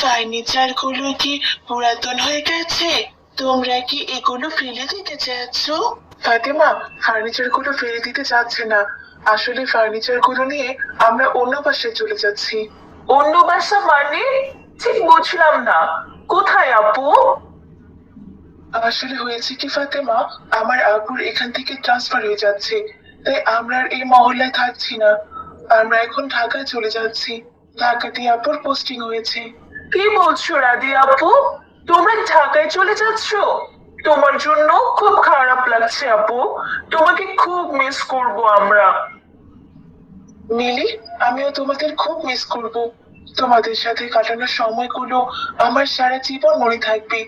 ফার্নিচারগুলো কি পুরাতন হয়ে গেছে? তোমরা কি এগুলো ফেলে দিতে চাচ্ছ? ফাতেমা ফার্নিচারগুলো ফেলে দিতে চাচ্ছে না। আসলে ফার্নিচারগুলো নিয়ে আমরা অন্য পাশে চলে যাচ্ছি। অন্য বাসা মানে? ঠিক বুঝলাম না। কোথায় আপু? আসলে হয়েছে কি ফাতেমা আমার আব্বুর এখান থেকে ট্রান্সফার হয়ে যাচ্ছে তাই আমরা আর এই মহল্লায় থাকছি না। আমরা এখন ঢাকায় চলে যাচ্ছি। ঢাকাতে আব্বুর পোস্টিং হয়েছে। কি বলছো, রাধি আপু? তোমরা ঢাকায় চলে যাচ্ছ? তোমার জন্য খুব খারাপ লাগছে আপু। তোমাকে খুব মিস করব আমরা। মিলি আমিও তোমাদের খুব মিস করব। তোমাদের সাথে কাটানোর সময়গুলো আমার সারা জীবন মনে থাকবে।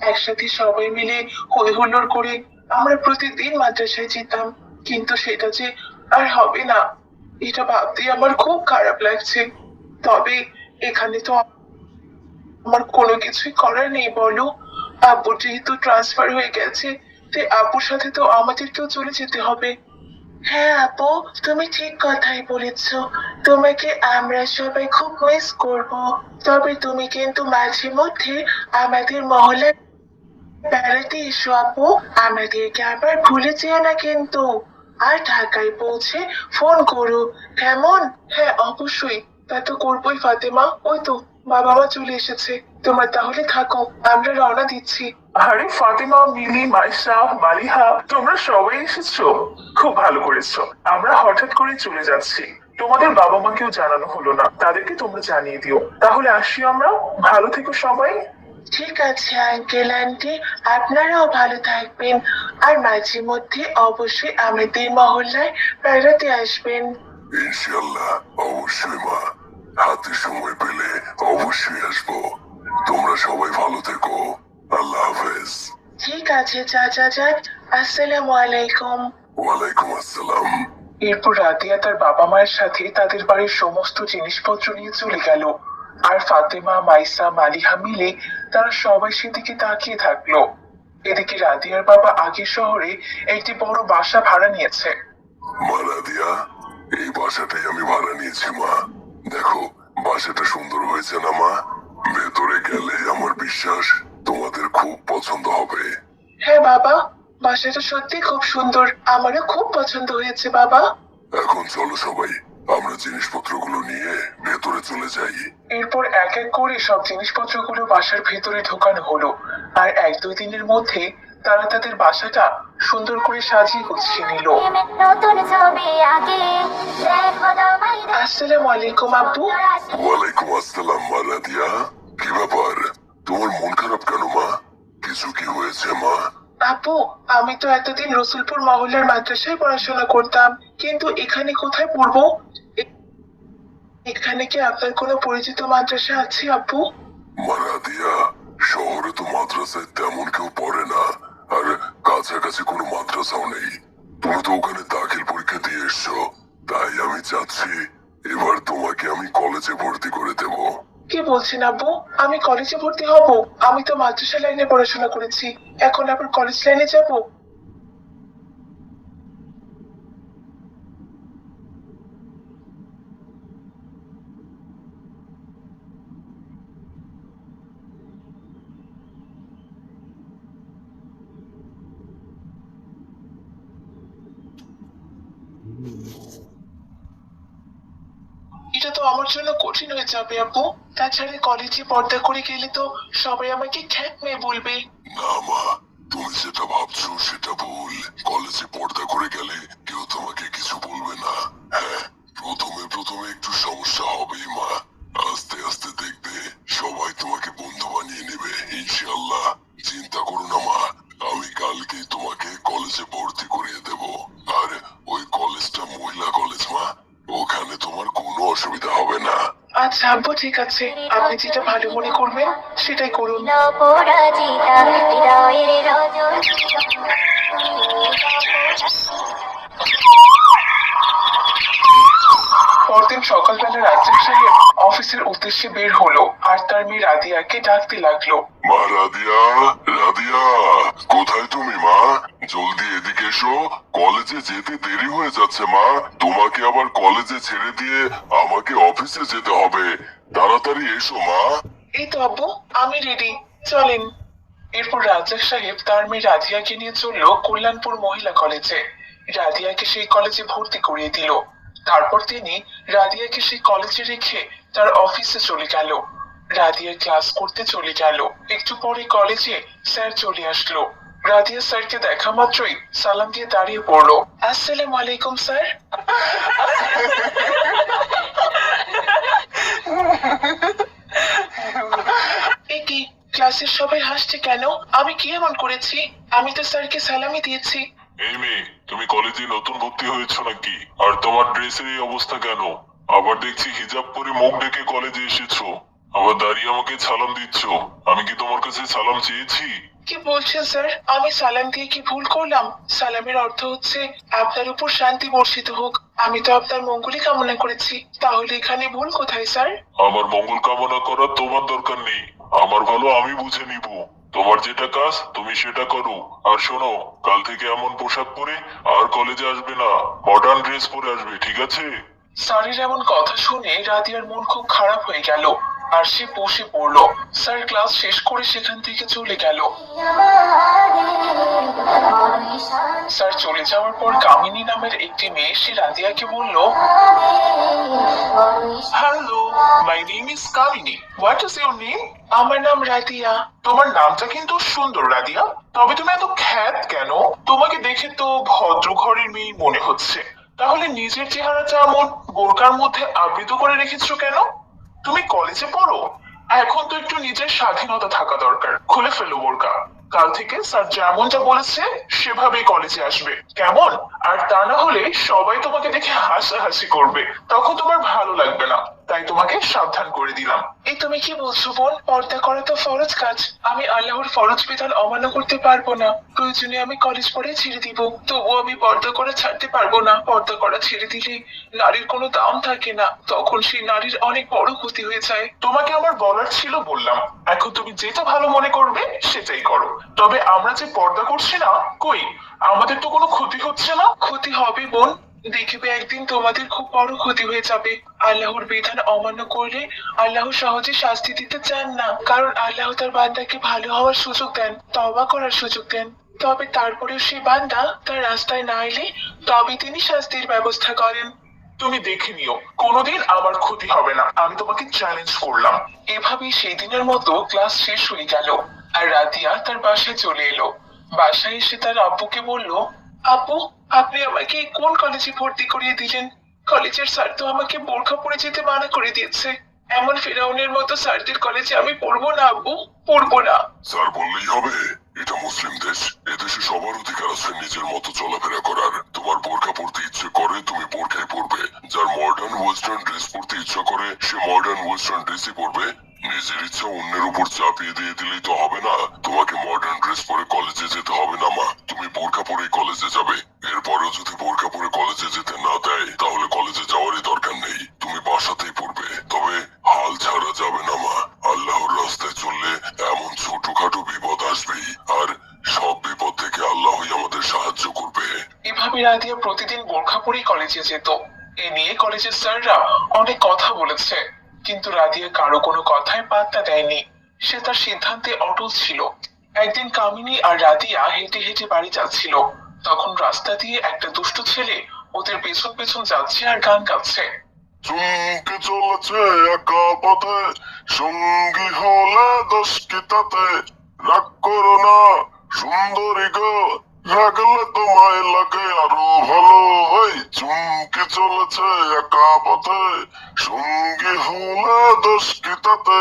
একসাথে সবাই মিলে হই হুল্লোড় করে আমরা প্রতিদিন মাদ্রাসায় যেতাম। কিন্তু সেটা যে আর হবে না, এটা ভাবতে আমার খুব খারাপ লাগছে। তবে এখানে তো আমার কোনো কিছুই করার নেই, বলো। আব্বু যেহেতু ট্রান্সফার হয়ে গেছে, তাই আব্বুর সাথে তো আমাদেরকেও চলে যেতে হবে। হ্যাঁ আপু তুমি ঠিক কথাই বলেছ। তোমাকে আমরা সবাই খুব মিস করব। তবে তুমি কিন্তু মাঝে মধ্যে আমাদের মহলে বেড়াতে এসো আপু আমাদেরকে আবার ভুলে যেও না কিন্তু। আর ঢাকায় পৌঁছে ফোন করো। কেমন? হ্যাঁ অবশ্যই। তা তো করবোই, ফাতেমা। ওই তো। বাবা চলে এসেছে। তোমরা তাহলে থাকো আমরা রওনা দিচ্ছি। আরে ফাতিমা মিলি মাইশা মালিহা তোমরা সবাই এসেছ। খুব ভালো করেছ। আমরা হঠাৎ করে চলে যাচ্ছি। তোমাদের বাবা মাকেও জানানো হলো না। তাদেরকে তোমরা জানিয়ে দিও। তাহলে আসি আমরা। ভালো থেকো সবাই। ঠিক আছে আঙ্কেল আন্টি। আপনারাও ভালো থাকবেন। আর মাঝে মধ্যে অবশ্যই আমাদের মহল্লায় বেড়াতে আসবেন। ইনশাল্লাহ অবশ্যই মা। হাতে সময় পেলে অবশ্যই আসব। তোমরা সবাই ভালো থেকো। আল্লাহ হাফেজ। ঠিক আছে চাচা যান আসসালামু আলাইকুম। ওয়ালাইকুম আসসালাম। এরপর রাতিয়া তার বাবা মায়ের সাথে তাদের বাড়ির সমস্ত জিনিসপত্র নিয়ে চলে গেল। আর ফাতেমা মাইসা মালিহা মিলে তারা সবাই সেদিকে তাকিয়ে থাকল। এদিকে রাদিয়ার বাবা আগের শহরে একটি বড় বাসা ভাড়া নিয়েছে। মা রাদিয়া এই বাসাটাই আমি ভাড়া নিয়েছি মা। দেখো বাসাটা সুন্দর হয়েছে না মা? ভেতরে গেলে আমার বিশ্বাস তোমাদের খুব পছন্দ হবে। হ্যাঁ বাবা বাসাটা সত্যি খুব সুন্দর। আমারও খুব পছন্দ হয়েছে বাবা। এখন চলো সবাই আমরা জিনিসপত্রগুলো নিয়ে ভেতরে চলে যাই। এরপর এক এক করে সব জিনিসপত্রগুলো বাসার ভেতরে ঢোকানো হলো। আর এক দুই দিনের মধ্যে তারা তাদের বাসাটা সুন্দর করে সাজিয়ে গুছিয়ে নিল। আসসালামু আলাইকুম আব্বু ওয়ালাইকুম আসসালাম মা রাদিয়া। কি ব্যাপার? তোমার মন খারাপ কেন মা? কিছু কি হয়েছে মা? আপু আমি তো এতদিন রসুলপুর মহল্লার মাদ্রাসায় পড়াশোনা করতাম কিন্তু এখানে কোথায় পড়ব? এখানে কি আপনার কোনো পরিচিত মাদ্রাসা আছে আপু? মা রাদিয়া শহরে তো মাদ্রাসায় তেমন কেউ পড়ে না। আর, কাছাকাছি কোনো মাদ্রাসাও নেই। তুমি তো ওখানে দাখিল পরীক্ষা দিয়ে এসছো তাই আমি চাচ্ছি এবার তোমাকে আমি কলেজে ভর্তি করে দেবো। কি বলছেন আব্বু? আমি কলেজে ভর্তি হব? আমি তো মাদ্রাসা লাইনে পড়াশোনা করেছি। এখন আবার কলেজ লাইনে যাব? এটা তো আমার জন্য কঠিন হয়ে যাবে আপু তাছাড়া কলেজে পর্দা করে গেলে তো সবাই আমাকে খ্যাত মেয়ে বলবে। না, মা, তুমি যেটা ভাবছ সেটা ভুল। কলেজে পর্দা করে গেলে কেউ তোমাকে কিছু বলবে না। হ্যাঁ প্রথমে প্রথমে একটু সমস্যা হবেই, মা। আচ্ছা ঠিক আছে। আপনি যেটা ভালো মনে করবেন সেটাই করুন। পরাজিতা হৃদয়ের রজনী পরদিন সকালবেলা রাজ্জাক সাহেব অফিসের উদ্দেশ্যে বের হলো আর তার মেয়ে রাদিয়াকে ডাকতে লাগল। মা রাদিয়া রাদিয়া কোথায় তুমি মা? জলদি এদিকে এসো। কলেজে যেতে দেরি হয়ে যাচ্ছে মা। তোমাকে আবার কলেজে ছেড়ে দিয়ে আমাকে অফিসে যেতে হবে। তাড়াতাড়ি এসো মা। এই তো আব্বু আমি রেডি চলেন। এরপর রাজ্জাক সাহেব তার মেয়ে রাধিয়াকে নিয়ে চলল কল্যাণপুর মহিলা কলেজে। রাধিয়াকে সেই কলেজে ভর্তি করিয়ে দিল। তারপর তিনি রাধিয়াকে সেই কলেজে রেখে তার অফিসে চলে গেল। রাধিয়া ক্লাস করতে চলে গেল। একটু পরে কলেজে স্যার চলে আসলো। রাধিয়া স্যারকে দেখা মাত্রই সালাম দিয়ে দাঁড়িয়ে পড়ল। আসসালামু আলাইকুম, স্যার। ক্লাসের সবাই হাসছে কেন? আমি কি এমন করেছি? আমি তো স্যারকে সালামি দিয়েছি। এই মেয়ে তুমি কলেজে নতুন ভর্তি হয়েছো নাকি? আর তোমার ড্রেসের এই অবস্থা কেন? আবার দেখছি হিজাব পরে মুখ ডেকে কলেজে এসেছ। আবার দাঁড়িয়ে আমাকে সালাম দিচ্ছ। আমি কি তোমার কাছে সালাম চেয়েছি? কি বলছেন স্যার? আমি সালাম দিয়ে কি ভুল করলাম? সালামের অর্থ হচ্ছে আপনার উপর শান্তি বর্ষিত হোক। আমি তো আপনার মঙ্গলই কামনা করেছি। তাহলে এখানে ভুল কোথায় স্যার? আমার মঙ্গল কামনা করার তোমার দরকার নেই। আমার ভালো আমি বুঝে নিব। তোমার যেটা কাজ, তুমি সেটা করো। আর শোনো, কাল থেকে এমন পোশাক পরে আর কলেজে আসবে না। মডার্ন ড্রেস পরে আসবে, ঠিক আছে? স্যারের এমন কথা শুনে রাদিয়ার মন খুব খারাপ হয়ে গেল। আর সে বসে পড়ল। স্যার, ক্লাস শেষ করে সেখান থেকে চলে গেল। স্যার, চলে যাওয়ার পর কামিনী নামের একটি মেয়ে সে রাদিয়াকে বলল hello my name is Kamini. What is your name আমার নাম রাদিয়া তোমার নামটা কিন্তু সুন্দর রাদিয়া তবে তুমি এত খ্যাত কেন? তোমাকে দেখে তো ভদ্র ঘরের মেয়ে মনে হচ্ছে। তাহলে নিজের চেহারাটা এমন বোরকার মধ্যে আবৃত করে রেখেছো কেন? তুমি কলেজে পড়ো? এখন তো একটু নিজের স্বাধীনতা থাকা দরকার। খুলে ফেলো, বোরকা। কাল থেকে স্যার যেমনটা বলেছে, সেভাবেই কলেজে আসবে। কেমন? আর তা না হলে সবাই তোমাকে দেখে হাসাহাসি করবে। তখন তোমার ভালো লাগবে না। তাই তোমাকে সাবধান করে দিলাম। এই তুমি কি বলছো বোন? পর্দা করা তো ফরজ কাজ। আমি আল্লাহর ফরজ বিধান অমান্য করতে পারব না। প্রয়োজনে আমি কলেজ পড়ে ছেড়ে দিব। তবুও আমি পর্দা করা ছাড়তে পারব না। পর্দা করা ছেড়ে দিলে নারীর কোনো দাম থাকে না। তখন সেই নারীর অনেক বড় ক্ষতি হয়ে যায়। তোমাকে আমার বলার ছিল বললাম। এখন তুমি যেটা ভালো মনে করবে সেটাই করো। তবে আমরা যে পর্দা করছি না কই? আমাদের তো কোনো ক্ষতি হচ্ছে না? ক্ষতি হবে বোন। দেখবে একদিন তোমাদের খুব বড় ক্ষতি হয়ে যাবে। আল্লাহর বিধান অমান্য করলে আল্লাহ সহজে শাস্তি দিতে চান না। কারণ আল্লাহ তার বান্দাকে ভালো হওয়ার সুযোগ দেন তবা করার সুযোগ দেন। তবে তারপরেও সেই বান্দা তার রাস্তায় না এলে তবে তিনি শাস্তির ব্যবস্থা করেন। তুমি দেখে নিও কোনোদিন আমার ক্ষতি হবে না। আমি তোমাকে চ্যালেঞ্জ করলাম। এভাবেই সেই দিনের মতো ক্লাস শেষ হয়ে গেল। আর রাতিয়া তার বাসায় চলে এলো। বাসায় এসে তার আব্বুকে বলল আব্বু আপনি আমাকে কোন কলেজে ভর্তি করিয়ে দিলেন? কলেজের স্যার তো আমাকে বোরখা পরে যেতে মানা করে দিয়েছে। এমন ফেরাউনের মতো স্যারদের কলেজে আমি পড়ব না আব্বু পড়ব না। স্যার, বললেই হবে। এটা মুসলিম দেশ। এদেশে সবার অধিকার আছে নিজের মতো চলাফেরা করার। তোমার বোরকা পড়তে ইচ্ছে করে, তুমি বোরকাই পরবে। যার মডার্ন ওয়েস্টার্ন ড্রেস পড়তে ইচ্ছা করে, সে মডার্ন ওয়েস্টার্ন ড্রেসই পরবে। নিজের ইচ্ছা অন্যের উপর চাপিয়ে দিয়ে দিলেই তো হবে না। তোমাকে মডার্ন ড্রেস পরে কলেজে যেতে হবে না, মা। তুমি বোরকা পরেই কলেজে যাবে। এরপরেও যদি বোরকা পরে কলেজে যেতে না দেয়, তাহলে কলেজে যাওয়ারই দরকার নেই। তুমি বাসাতেই পড়বে। তবে হাল ছাড়া যাবে না, মা। আল্লাহর রাস্তায় চললে এমন ছোটখাটো বিপদ আসবেই। আর সব বিপদ থেকে আল্লাহই আমাদের সাহায্য করবে। এভাবে রাধিয়া প্রতিদিন বোরখা পরেই কলেজে যেত। এ নিয়ে কলেজের স্যাররা অনেক কথা বলেছে। কিন্তু রাধিয়া কারও কোনো কথায় পাত্তা দেয়নি। সে তার সিদ্ধান্তে অটল ছিল। একদিন কামিনী আর রাধিয়া হেঁটে হেঁটে বাড়ি যাচ্ছিল। তখন রাস্তা দিয়ে একটা দুষ্ট ছেলে ওদের পেছন পেছন যাচ্ছে আর গান গাচ্ছে। চুমকে চলেছে একা পথে, সঙ্গী হলে দশ কিতাতে রাগ করো না, সুন্দরী গো, রাগলে তোমায় লাগে আরও ভালো। ওই চুমকে চলেছে একা পথে, সঙ্গী হলে দশ কিতাতে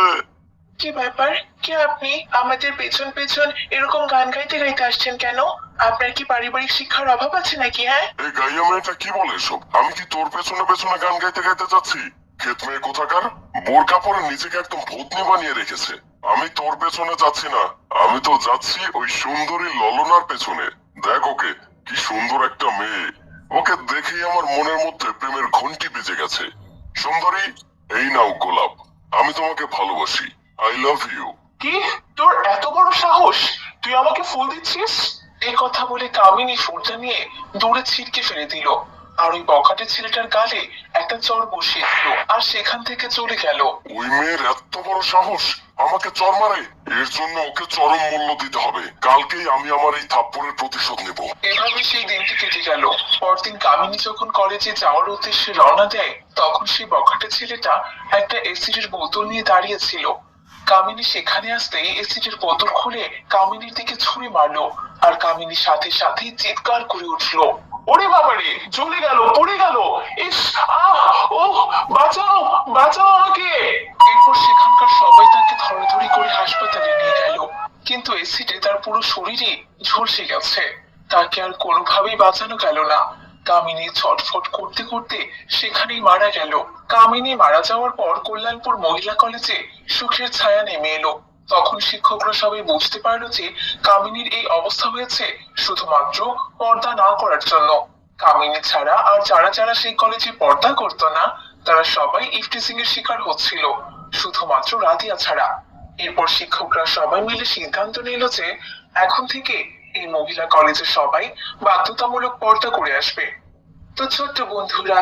কি ব্যাপার? কি আপনি আমাদের পেছন পেছন এরকম গান গাইতে গাইতে আসছেন কেন? আপনার কি পারিবারিক শিক্ষার অভাব আছে নাকি হ্যাঁ? এই গাইয়া মেয়েটা কি বলে সব আমি কি তোর পেছনে পেছনে গান গাইতে গাইতে যাচ্ছি? ক্ষেত মেয়ে কোথাকার? নিজেকে একদম ভূতনি বানিয়ে রেখেছে। আমি তোর পেছনে যাচ্ছি না। আমি তো যাচ্ছি ওই সুন্দরী ললনার পেছনে। দেখ ওকে, কি সুন্দর একটা মেয়ে। ওকে দেখেই আমার মনের মধ্যে প্রেমের ঘন্টি বেজে গেছে। সুন্দরী, এই নাও গোলাপ। আমি তোমাকে ভালোবাসি। আই লাভ ইউ কি? তোর এত বড় সাহস? তুই আমাকে ফুল দিচ্ছিস? এই কথা বলে কামিনী ফুলটা নিয়ে দূরে ছিটকে ফেলে দিল। আর ওই বখাটে ছেলেটার গালে একটা চর বসিয়ে দিল আর সেখান থেকে চলে গেল। ওই মেয়ের এত বড় সাহস আমাকে চর মারে? এর জন্য ওকে চরম মূল্য দিতে হবে। কালকেই আমি আমার এই থাপ্পড়ের প্রতিশোধ নেব। এভাবে সেই দিনটি কেটে গেল। পরদিন কামিনী যখন কলেজে যাওয়ার উদ্দেশ্যে রওনা দেয় তখন সেই বখাটে ছেলেটা একটা এসিডের বোতল নিয়ে দাঁড়িয়েছিল কামিনী সেখানে আসতেই এসিডের বোতল খুলে কামিনীর দিকে ছুঁড়ে মারলো আর কামিনীর সাথে সাথে চিৎকার করে উঠল। ওরে বাবারে, জ্বলে গেল, পড়ে গেল। ইস, আহ ও বাঁচাও বাঁচাও আমাকে। এরপর সেখানকার সবাই তাকে ধরাধরি করে হাসপাতালে নিয়ে গেল। কিন্তু এসিডে তার পুরো শরীরে ঝলসে গেছে। তাকে আর কোনোভাবেই বাঁচানো গেল না। কামিনী ছটফট করতে করতে সেখানেই মারা গেল। কামিনী মারা যাওয়ার পর কল্যাণপুর মহিলা কলেজে সুখের ছায়া নেমে এলো। তখন শিক্ষকরা সবাই বুঝতে পারল যে কামিনীর এই অবস্থা হয়েছে শুধুমাত্র পর্দা না করার জন্য। কামিনী ছাড়া আর যারা যারা সেই কলেজে পর্দা করতো না, তারা সবাই ইফটিজিং এর শিকার হচ্ছিল, শুধুমাত্র রাধিয়া ছাড়া। এরপর শিক্ষকরা সবাই মিলে সিদ্ধান্ত নিল যে এখন থেকে এই মহিলা কলেজে সবাই বাধ্যতামূলক পর্দা করে আসবে। তো ছোট্ট বন্ধুরা